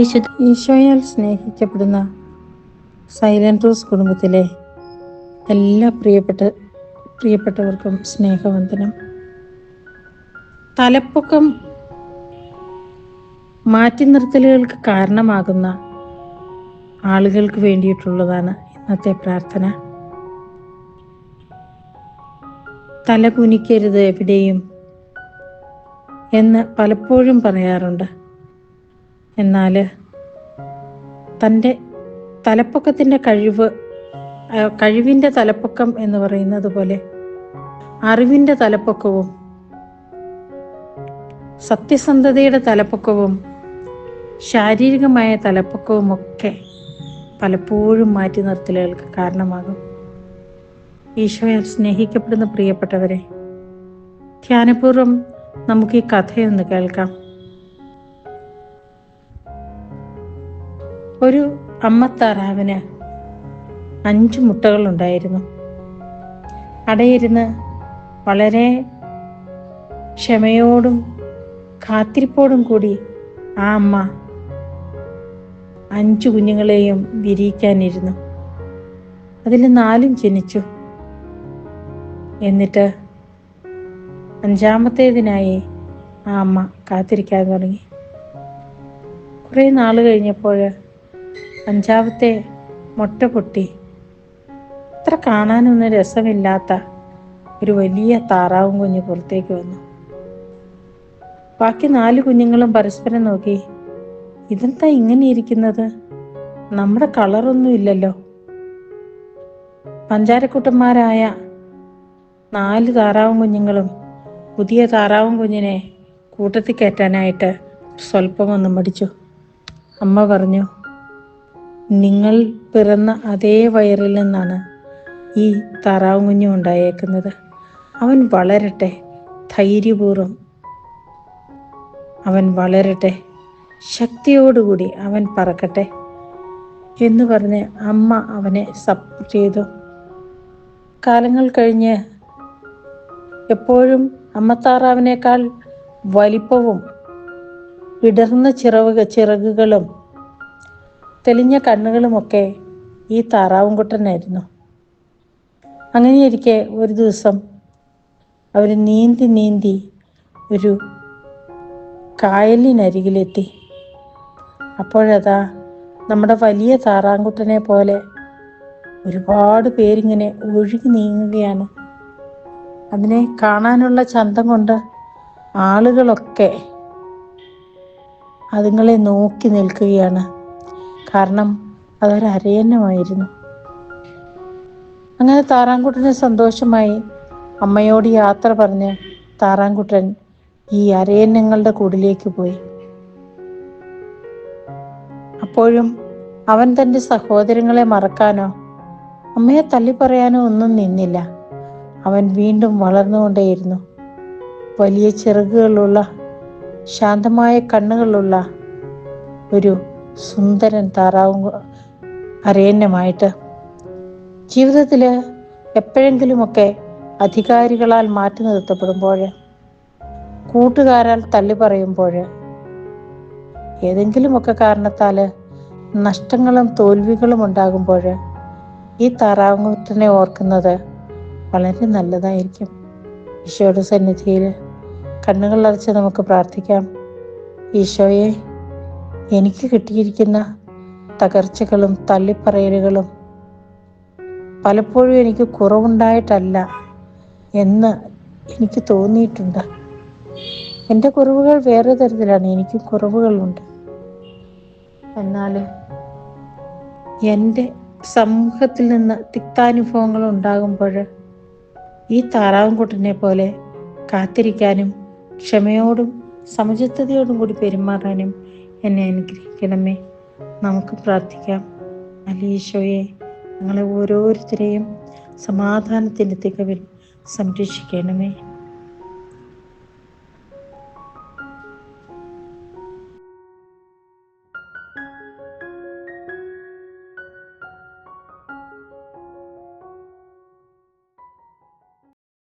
വിശുദ്ധ ഈശോയാൽ സ്നേഹിക്കപ്പെടുന്ന silent rose കുടുംബത്തിലെ എല്ലാ പ്രിയപ്പെട്ട പ്രിയപ്പെട്ടവർക്കും സ്നേഹവന്ദനം. തലപ്പൊക്കം മാറ്റി നിർത്തലുകൾക്ക് കാരണമാകുന്ന ആളുകൾക്ക് വേണ്ടിയിട്ടുള്ളതാണ് ഇന്നത്തെ പ്രാർത്ഥന. തല കുനിക്കരുത് എവിടെയും എന്ന് പലപ്പോഴും പറയാറുണ്ട്. എന്നാൽ തന്റെ തലപ്പൊക്കത്തിന്റെ കഴിവ് കഴിവിന്റെ തലപ്പൊക്കം എന്ന് പറയുന്നത് പോലെ അറിവിന്റെ തലപ്പൊക്കവും സത്യസന്ധതയുടെ തലപ്പൊക്കവും ശാരീരികമായ തലപ്പൊക്കവും ഒക്കെ പലപ്പോഴും മാറ്റി നിർത്തലുകൾക്ക് കാരണമാകും. ഈശോയാൽ സ്നേഹിക്കപ്പെടുന്ന പ്രിയപ്പെട്ടവരെ ധ്യാനപൂർവം നമുക്ക് ഈ കഥയൊന്ന് കേൾക്കാം. ഒരു അമ്മത്താറാവിന് അഞ്ച് മുട്ടകളുണ്ടായിരുന്നു. അടയിരുന്ന് വളരെ ക്ഷമയോടും കാത്തിരിപ്പോടും കൂടി ആ അമ്മ അഞ്ചു കുഞ്ഞുങ്ങളെയും വിരിയിക്കാനിരുന്നു. അതിൽ നാലും ജനിച്ചു. എന്നിട്ട് അഞ്ചാമത്തേതിനായി ആ അമ്മ കാത്തിരിക്കാൻ തുടങ്ങി. കുറേ നാൾ കഴിഞ്ഞപ്പോൾ അഞ്ചാമത്തെ മുട്ട പൊട്ടി അത്ര കാണാനൊന്നും രസമില്ലാത്ത ഒരു വലിയ താറാവും കുഞ്ഞ് പുറത്തേക്ക് വന്നു. ബാക്കി നാല് കുഞ്ഞുങ്ങളും പരസ്പരം നോക്കി ഇതെന്താ ഇങ്ങനെ ഇരിക്കുന്നത്? നമ്മുടെ കളറൊന്നും ഇല്ലല്ലോ. പഞ്ചാരക്കുട്ടന്മാരായ നാല് താറാവും കുഞ്ഞുങ്ങളും പുതിയ താറാവും കുഞ്ഞിനെ കൂട്ടത്തിൽ കയറ്റാനായിട്ട് സ്വല്പമൊന്നും മടിച്ചു. അമ്മ പറഞ്ഞു നിങ്ങൾ പിറന്ന അതേ വയറിൽ നിന്നാണ് ഈ താറാവ് കുഞ്ഞു ഉണ്ടായേക്കുന്നത്. അവൻ വളരട്ടെ ധൈര്യപൂർവം അവൻ വളരട്ടെ ശക്തിയോടുകൂടി അവൻ പറക്കട്ടെ എന്ന് പറഞ്ഞ് അമ്മ അവനെ സപ്പോർട്ട് ചെയ്തു. കാലങ്ങൾ കഴിഞ്ഞ് എപ്പോഴും അമ്മത്താറാവിനേക്കാൾ വലിപ്പവും വിടർന്ന ചിറവ് ചിറകുകളും തെളിഞ്ഞ കണ്ണുകളുമൊക്കെ ഈ താറാവുംകുട്ടനായിരുന്നു. അങ്ങനെയിരിക്കെ ഒരു ദിവസം അവർ നീന്തി നീന്തി ഒരു കായലിനരികിലെത്തി. അപ്പോഴതാ നമ്മുടെ വലിയ താറാങ്കുട്ടനെ പോലെ ഒരുപാട് പേരിങ്ങനെ ഒഴുകി നീങ്ങുകയാണ്. അതിനെ കാണാനുള്ള ചന്തം കൊണ്ട് ആളുകളൊക്കെ അതുങ്ങളെ നോക്കി നിൽക്കുകയാണ്. കാരണം അതൊരരയന്നമായിരുന്നു അങ്ങനെ താറാങ്കുട്ടന് സന്തോഷമായി അമ്മയോട് യാത്ര പറഞ്ഞ് താറാങ്കുട്ടൻ ഈ അരയന്നങ്ങളുടെ കൂടിലേക്ക് പോയി. അപ്പോഴും അവൻ തന്റെ സഹോദരങ്ങളെ മറക്കാനോ അമ്മയെ തള്ളി പറയാനോ ഒന്നും നിന്നില്ല. അവൻ വീണ്ടും വളർന്നുകൊണ്ടേയിരുന്നു. വലിയ ചിറകുകളുള്ള ശാന്തമായ കണ്ണുകളുള്ള ഒരു സുന്ദരൻ താറാവും അരയന്യമായിട്ട് ജീവിതത്തിൽ എപ്പോഴെങ്കിലുമൊക്കെ അധികാരികളാൽ മാറ്റി നിർത്തപ്പെടുമ്പോൾ കൂട്ടുകാരാൽ തള്ളി പറയുമ്പോൾ ഏതെങ്കിലുമൊക്കെ കാരണത്താൽ നഷ്ടങ്ങളും തോൽവികളും ഉണ്ടാകുമ്പോൾ ഈ താറാവുകുട്ടനെ ഓർക്കുന്നത് വളരെ നല്ലതായിരിക്കും. ഈശോയുടെ സന്നിധിയിൽ കണ്ണുകൾ അടച്ച് നമുക്ക് പ്രാർത്ഥിക്കാം. ഈശോയെ എനിക്ക് കിട്ടിയിരിക്കുന്ന തകർച്ചകളും തള്ളിപ്പറയലുകളും പലപ്പോഴും എനിക്ക് കുറവുണ്ടായിട്ടല്ല എന്ന് എനിക്ക് തോന്നിയിട്ടുണ്ട്. എന്റെ കുറവുകൾ വേറെ തരത്തിലാണ്. എനിക്ക് കുറവുകളുണ്ട്. എന്നാൽ എന്റെ സമൂഹത്തിൽ നിന്ന് തിക്താനുഭവങ്ങൾ ഉണ്ടാകുമ്പോൾ ഈ താറാവുംകുട്ടനെ പോലെ കാത്തിരിക്കാനും ക്ഷമയോടും സമചിത്തതയോടും കൂടി പെരുമാറാനും എന്നെ അനുഗ്രഹിക്കണമേ. നമുക്ക് പ്രാർത്ഥിക്കാം. അലീശോയെ ഞങ്ങളെ ഓരോരുത്തരെയും സമാധാനത്തിന്റെ തികവിൽ സംരക്ഷിക്കണമേ.